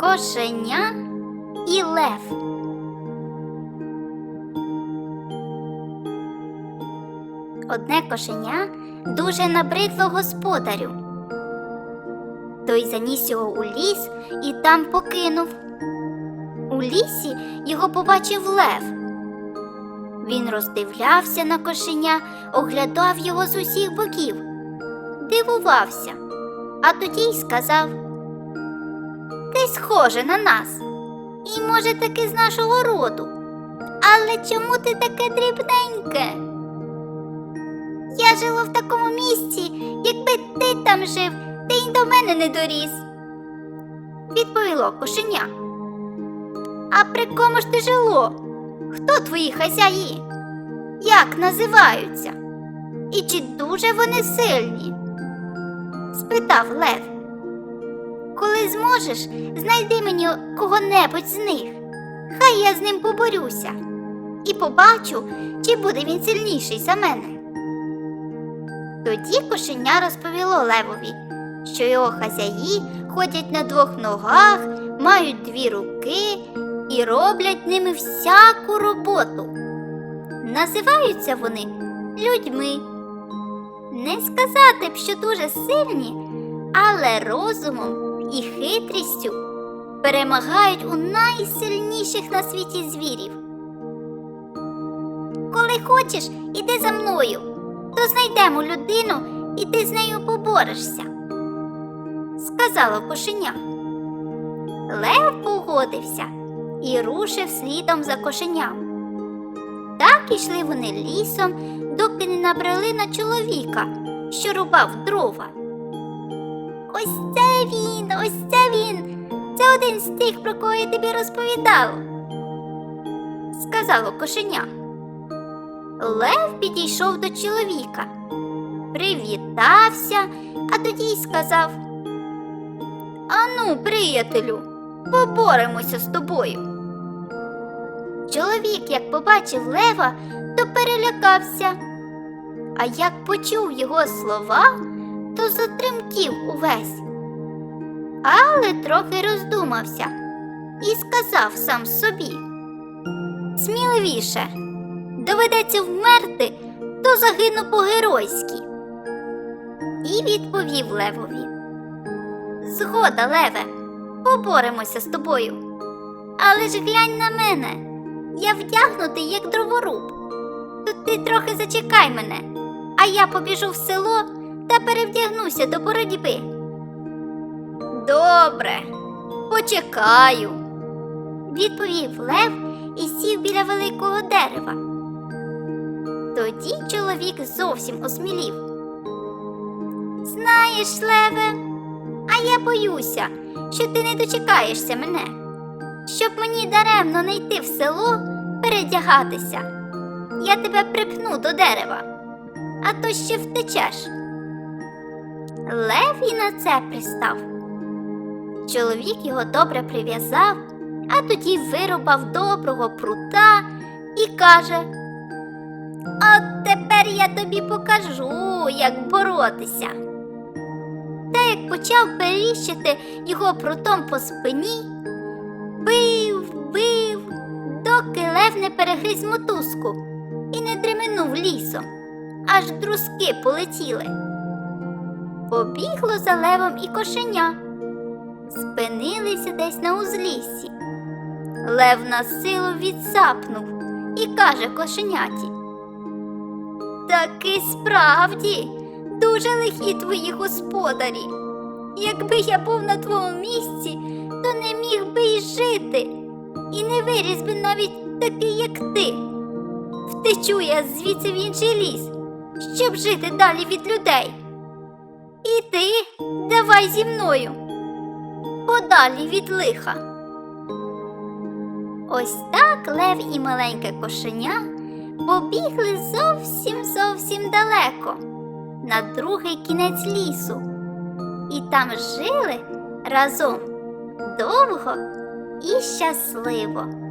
Кошеня і лев. Одне кошеня дуже набридло господарю. Той заніс його у ліс і там покинув. У лісі його побачив лев. Він роздивлявся на кошеня, оглядав його з усіх боків, дивувався, а тоді й сказав: Ти схоже на нас, і, може, таки з нашого роду. Але чому ти таке дрібненьке? Я жила в такому місці, якби ти там жив, ти й до мене не доріс. Відповіло кошеня. А при кому ж ти жило? Хто твої хазяї? Як називаються? І чи дуже вони сильні? спитав Лев. Коли зможеш, знайди мені кого-небудь з них. Хай я з ним поборюся і побачу, чи буде він сильніший за мене. Тоді кошеня розповіло Левові, що його хазяї ходять на двох ногах, мають дві руки і роблять ними всяку роботу. Називаються вони людьми. Не сказати б, що дуже сильні, але розумом і хитрістю перемагають у найсильніших на світі звірів. Коли хочеш, іди за мною, то знайдемо людину і ти з нею поборешся, сказала кошеня. Лев погодився і рушив слідом за кошеням. Так ішли вони лісом, доки не набрали на чоловіка, що рубав дрова. Ось один з тих, про кого я тобі розповідала, сказало кошеня. Лев підійшов до чоловіка, привітався, а тоді й сказав: Ану, приятелю, поборемося з тобою. Чоловік, як побачив лева, то перелякався, а як почув його слова, то затремтів увесь. Але трохи роздумався і сказав сам собі: Сміливіше, доведеться вмерти, то загину по-геройськи. І відповів левові: Згода, леве, поборемося з тобою. Але ж глянь на мене. Я вдягнутий, як дроворуб. Тут ти трохи зачекай мене, а я побіжу в село та перевдягнуся до боротьби. Добре, почекаю, відповів Лев і сів біля великого дерева. Тоді чоловік зовсім осмілів. Знаєш, Леве, а я боюся, що ти не дочекаєшся мене щоб мені даремно не йти в село передягатися. Я тебе припну до дерева, а то ще втечеш. Лев і на це пристав. Чоловік його добре прив'язав, а тоді вирубав доброго прута і каже: От тепер я тобі покажу, як боротися. Та як почав періщити його прутом по спині, бив, бив, доки лев не перегриз мотузку і не дременув лісом, аж друзки полетіли. Побігло за левом і кошеня, спинилися десь на узліссі. Лев на силу відсапнув і каже кошеняті. Таки справді дуже лихі твої господарі. Якби я був на твоєму місці, то не міг би й жити, і не виріс би навіть такий, як ти. Втечу я звідси в інший ліс, щоб жити далі від людей. І ти давай зі мною, подалі від лиха. Ось так лев і маленьке кошеня побігли зовсім зовсім далеко, на другий кінець лісу, і там жили разом довго і щасливо.